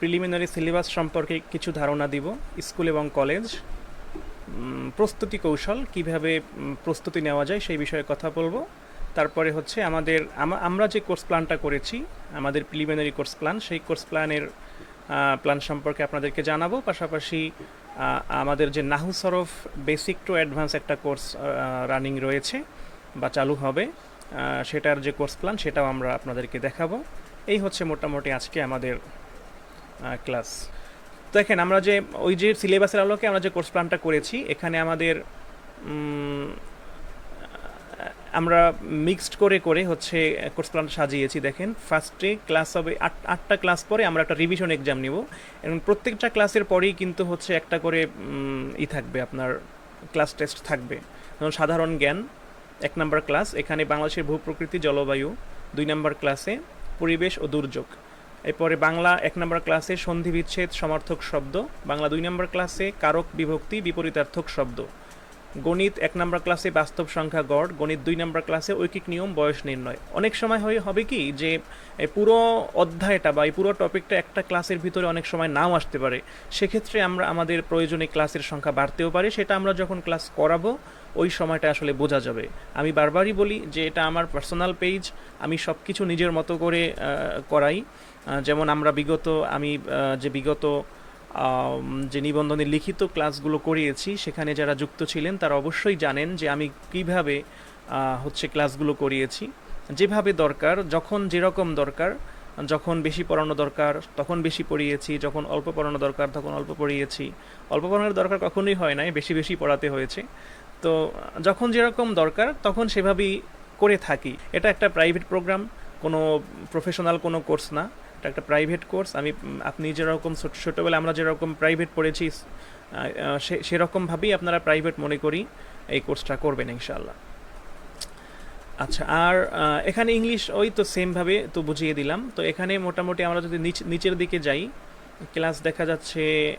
Preliminary syllabus সম্পর্কে কিছু ধারণা দিব, স্কুল এবং কলেজ। প্রস্তুতি কৌশল, কীভাবে প্রস্তুতি নেওয়া যায় সেই বিষয়ে কথা বলব। তারপরে হচ্ছে আমাদের আমরা যে কোর্স প্ল্যানটা করেছি, আমাদের প্রিলিমিনারি কোর্স প্ল্যান, সেই কোর্স প্ল্যানের প্ল্যান সম্পর্কে আপনাদেরকে জানাব। পাশাপাশি আমাদের যে নাহু সরফ বেসিক টু অ্যাডভান্স একটা কোর্স রানিং রয়েছে বা চালু হবে সেটার যে কোর্স প্ল্যান, সেটাও আমরা আপনাদেরকে দেখাবো। এই হচ্ছে মোটামুটি আজকে আমাদের ক্লাস দেখেন, আমরা যে ওই যে সিলেবাসের আলোকে আমরা যে কোর্স প্ল্যানটা করেছি, এখানে আমাদের আমরা মিক্সড করে করে হচ্ছে কোর্স প্ল্যান সাজিয়েছি। দেখেন ফার্স্টে ক্লাস হবে, আট, আটটা ক্লাস পরে আমরা একটা রিভিশন এক্সাম নিব। এবং প্রত্যেকটা ক্লাসের পরেই কিন্তু হচ্ছে একটা করে ই থাকবে, আপনার ক্লাস টেস্ট থাকবে। যেমন সাধারণ জ্ঞান, এক নম্বর ক্লাস এখানে বাংলাদেশের ভূপ্রকৃতি, জলবায়ু, দুই নম্বর ক্লাসে পরিবেশ ও দুর্যোগ। এরপরে বাংলা এক নম্বর ক্লাসে সন্ধি বিচ্ছেদ সমার্থক শব্দ, বাংলা দুই নম্বর ক্লাসে কারক বিভক্তি বিপরীতার্থক শব্দ। গণিত এক নম্বর ক্লাসে বাস্তব সংখ্যা গড়, গণিত দুই নম্বর ক্লাসে ঐকিক নিয়ম, বয়স নির্ণয়। অনেক সময় হয়ে, হবে কি যে পুরো অধ্যায়টা বা এই পুরো টপিকটা একটা ক্লাসের ভিতরে অনেক সময় নাও আসতে পারে। সেক্ষেত্রে আমরা আমাদের প্রয়োজনে ক্লাসের সংখ্যা বাড়তেও পারে, সেটা আমরা যখন ক্লাস করাবো, ওই সময়টা আসলে বোঝা যাবে। আমি বারবারই বলি যে, এটা আমার পার্সোনাল পেজ, আমি সব কিছু নিজের মতো করে করাই। যেমন আমরা বিগত, আমি যে বিগত যে নিবন্ধনের লিখিত ক্লাসগুলো করিয়েছি, সেখানে যারা যুক্ত ছিলেন, তারা অবশ্যই জানেন যে আমি কীভাবে হচ্ছে ক্লাসগুলো করিয়েছি। যেভাবে দরকার, যখন যেরকম দরকার, যখন বেশি পড়ানো দরকার, তখন বেশি পড়িয়েছি, যখন অল্প পড়ানো দরকার, তখন অল্প পড়িয়েছি। অল্প পড়ানোর দরকার কখনোই হয় নাই, বেশি বেশি পড়াতে হয়েছে। তো, যখন যেরকম দরকার, তখন সেভাবেই করে থাকি। এটা একটা প্রাইভেট প্রোগ্রাম কোনো প্রফেশনাল কোনো কোর্স না। এটা একটা প্রাইভেট কোর্স আমি আপনি যেরকম ছোট- ছোটবেলায় আমরা যেরকম প্রাইভেট পড়েছি সেরকমভাবেই আপনারা প্রাইভেট মনে করি এই কোর্সটা করবেন ইনশাআল্লাহ। আচ্ছা আর এখানে ইংলিশ ওই তো সেমভাবে তো বুঝিয়ে দিলাম। তো এখানে মোটামুটি আমরা যদি নিচ নিচের দিকে যাই ক্লাস দেখা যাচ্ছে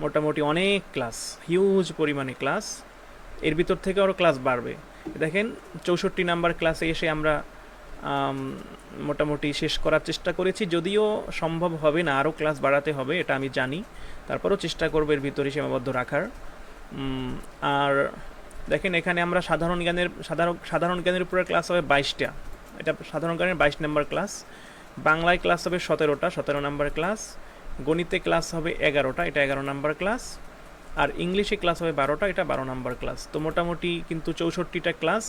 মোটামুটি অনেক ক্লাস হিউজ পরিমাণে ক্লাস এর ভিতর থেকে আরও ক্লাস বাড়বে। দেখেন চৌষট্টি নাম্বার ক্লাসে এসে আমরা আম, মোটামুটি শেষ করার চেষ্টা করেছি। যদিও সম্ভব হবে না, আরও ক্লাস বাড়াতে হবে, এটা আমি জানি। তারপরও চেষ্টা করব এর ভিতরে সীমাবদ্ধ রাখার। আর দেখেন, এখানে আমরা সাধারণ জ্ঞানের, সাধারণ সাধারণ জ্ঞানের উপরে ক্লাস হবে বাইশটা। এটা সাধারণ জ্ঞানের বাইশ নম্বর ক্লাস। বাংলায় ক্লাস হবে সতেরোটা, সতেরো নম্বর ক্লাস। গণিতে ক্লাস হবে এগারোটা, এটা এগারো নম্বর ক্লাস। আর ইংলিশে ক্লাস হবে বারোটা, এটা বারো নম্বর ক্লাস। তো মোটামুটি কিন্তু চৌষট্টিটা ক্লাস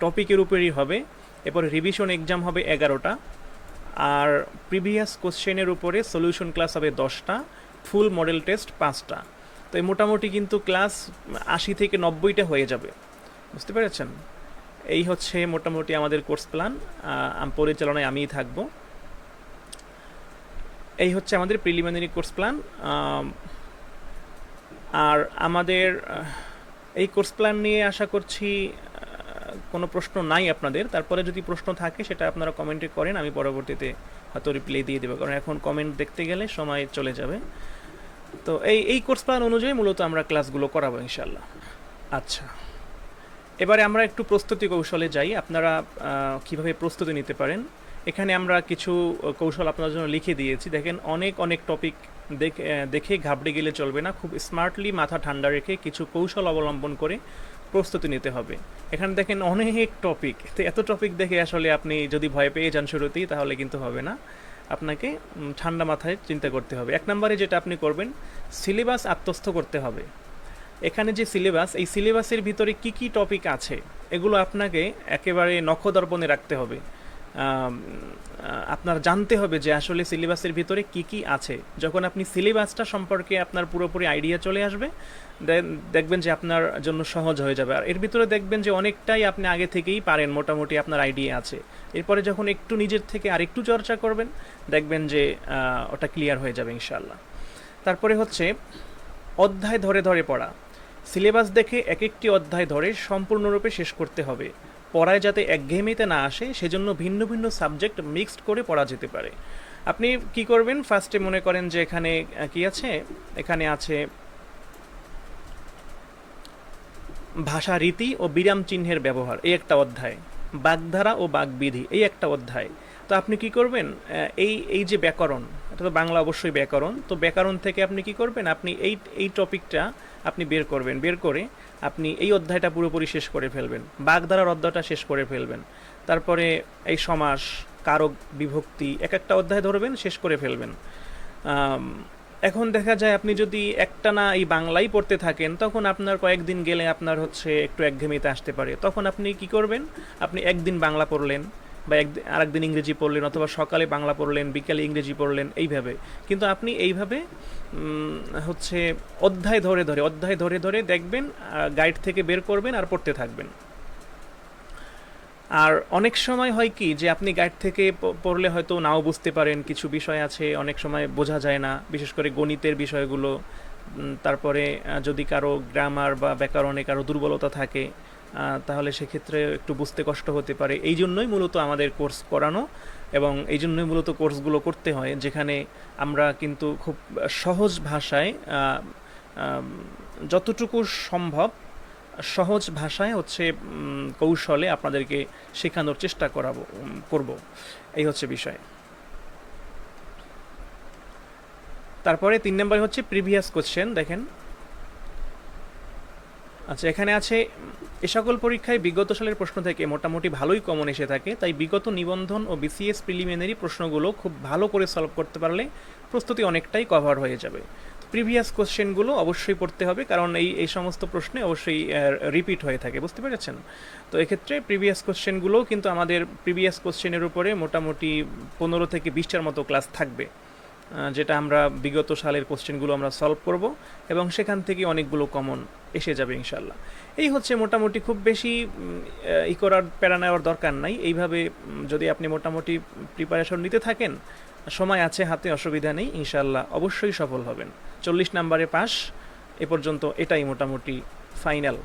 টপিকের উপরেই হবে। এরপর রিভিশন এক্সাম হবে এগারোটা, আর প্রিভিয়াস কোশ্চেনের উপরে সলিউশন ক্লাস হবে দশটা ফুল মডেল টেস্ট পাঁচটা। তো এই মোটামুটি কিন্তু ক্লাস আশি থেকে নব্বইটা হয়ে যাবে। বুঝতে পেরেছেন? এই হচ্ছে মোটামুটি আমাদের কোর্স প্ল্যান পরিচালনায় আমিই থাকব। এই হচ্ছে আমাদের প্রিলিমিনারি কোর্স প্ল্যান আর আমাদের এই কোর্স প্ল্যান নিয়ে আশা করছি কোনো প্রশ্ন নাই আপনাদের। তারপরে যদি প্রশ্ন থাকে, সেটা আপনারা কমেন্টে করেন, আমি পরবর্তীতে হয়তো রিপ্লাই দিয়ে দেবো। কারণ এখন কমেন্ট দেখতে গেলে সময় চলে যাবে। তো এই এই কোর্স প্ল্যান অনুযায়ী মূলত আমরা ক্লাসগুলো করাবো ইনশাল্লাহ আচ্ছা। এবারে আমরা একটু প্রস্তুতি কৌশলে যাই। আপনারা কীভাবে প্রস্তুতি নিতে পারেন? এখানে আমরা কিছু কৌশল আপনার জন্য লিখে দিয়েছি। দেখেন, অনেক অনেক টপিক দেখে ঘাবড়ে গেলে চলবে না। খুব স্মার্টলি মাথা ঠান্ডা রেখে কিছু কৌশল অবলম্বন করে প্রস্তুতি নিতে হবে। এখানে দেখেন অনেক টপিক তো এত টপিক দেখে আসলে আপনি যদি ভয় পেয়ে যান শুরুতেই, তাহলে কিন্তু হবে না। আপনাকে ঠান্ডা মাথায় চিন্তা করতে হবে। এক নম্বরে যেটা আপনি করবেন সিলেবাস আত্মস্থ করতে হবে। এখানে যে সিলেবাস এই সিলেবাসের ভিতরে কি কি টপিক আছে, এগুলো আপনাকে একেবারে নখদর্পণে রাখতে হবে। আপনার জানতে হবে যে আসলে সিলেবাসের ভিতরে কি কি আছে। যখন আপনি সিলেবাসটা সম্পর্কে আপনার পুরোপুরি আইডিয়া চলে আসবে, দেন দেখবেন যে আপনার জন্য সহজ হয়ে যাবে। আর এর ভিতরে দেখবেন যে অনেকটাই আপনি আগে থেকেই পারেন, মোটামুটি আপনার আইডিয়া আছে। এরপরে যখন একটু নিজের থেকে আরেকটু চর্চা করবেন, দেখবেন যে ওটা ক্লিয়ার হয়ে যাবে ইনশাল্লাহ তারপরে হচ্ছে, অধ্যায় ধরে ধরে পড়া। সিলেবাস দেখে এক একটি অধ্যায় ধরে সম্পূর্ণরূপে শেষ করতে হবে। পড়ায় যাতে একঘেয়েমিতে না আসে, সেজন্য ভিন্ন ভিন্ন সাবজেক্ট মিক্সড করে পড়া যেতে পারে। আপনি কি করবেন? ফার্স্টে মনে করেন যে এখানে কি আছে? এখানে আছে ভাষা রীতি ও বিরাম চিহ্নের ব্যবহার। এই একটা অধ্যায়। বাগধারা ও বাগবিধি। এই একটা অধ্যায়। তো আপনি কি করবেন? এই এই যে ব্যাকরণ, এটা তো বাংলা অবশ্যই ব্যাকরণ, তো ব্যাকরণ থেকে আপনি কি করবেন? আপনি এই এই টপিকটা আপনি বের করবেন, বের করে আপনি এই অধ্যায়টা পুরোপুরি শেষ করে ফেলবেন, বাগধারার অধ্যায়টা শেষ করে ফেলবেন, তারপরে এই সমাস, কারক, বিভক্তি, এক একটা অধ্যায় ধরবেন, শেষ করে ফেলবেন। এখন দেখা যায় আপনি যদি একটানা এই বাংলাই পড়তে থাকেন, তখন আপনার কয়েকদিন গেলে আপনার হচ্ছে একটু একঘেমিতে আসতে পারে। তখন আপনি কি করবেন? আপনি একদিন বাংলা পড়লেন বা একদিন আরেকদিন ইংরেজি পড়লেন অথবা সকালে বাংলা পড়লেন, বিকালে ইংরেজি পড়লেন, এইভাবে। কিন্তু আপনি এইভাবে হচ্ছে অধ্যায় ধরে ধরে, অধ্যায় ধরে ধরে দেখবেন গাইড থেকে বের করবেন আর পড়তে থাকবেন। আর অনেক সময় হয় কি যে আপনি গাইড থেকে পড়লে হয়তো নাও বুঝতে পারেন, কিছু বিষয় আছে, অনেক সময় বোঝা যায় না, বিশেষ করে গণিতের বিষয়গুলো। তারপরে যদি কারও গ্রামার বা ব্যাকরণে কারও দুর্বলতা থাকে তাহলে সেক্ষেত্রে একটু বুঝতে কষ্ট হতে পারে। এই জন্যই মূলত আমাদের কোর্স করানো এবং এই জন্যই মূলত কোর্সগুলো করতে হয়, যেখানে আমরা কিন্তু খুব সহজ ভাষায় যতটুকু সম্ভব সহজ ভাষায় হচ্ছে কৌশলে আপনাদেরকে শেখানোর চেষ্টা করাবো করব। এই হচ্ছে বিষয়। তারপরে তিন নম্বরে হচ্ছে প্রিভিয়াস কোশ্চেন দেখেন। আচ্ছা এখানে আছে, এ সকল পরীক্ষায় বিগত সালের প্রশ্ন থেকে মোটামুটি ভালোই কমন এসে থাকে, তাই বিগত নিবন্ধন ও বিসিএস প্রিলিমিনারি প্রশ্নগুলো খুব ভালো করে সলভ করতে পারলে প্রস্তুতি অনেকটাই কভার হয়ে যাবে। প্রিভিয়াস কোশ্চেনগুলো অবশ্যই পড়তে হবে, কারণ এই এই সমস্ত প্রশ্নে অবশ্যই রিপিট হয়ে থাকে, বুঝতে পেরেছেন? তো এক্ষেত্রে প্রিভিয়াস কোশ্চেনগুলোও কিন্তু আমাদের প্রিভিয়াস কোশ্চেনের উপরে মোটামুটি পনেরো থেকে বিশটার মতো ক্লাস থাকবে। যেটা আমরা বিগত সালের কোশ্চেনগুলো আমরা সলভ করব এবং সেখান থেকে অনেকগুলো কমন এসে যাবে ইনশাল্লাহ এই হচ্ছে মোটামুটি খুব বেশি ই করার প্যারা নেওয়ার দরকার নাই। এইভাবে যদি আপনি মোটামুটি প্রিপারেশন নিতে থাকেন, সময় আছে, হাতে অসুবিধা নেই ইনশাল্লাহ অবশ্যই সফল হবেন। চল্লিশ নাম্বারে পাস এ পর্যন্ত এটাই মোটামুটি ফাইনাল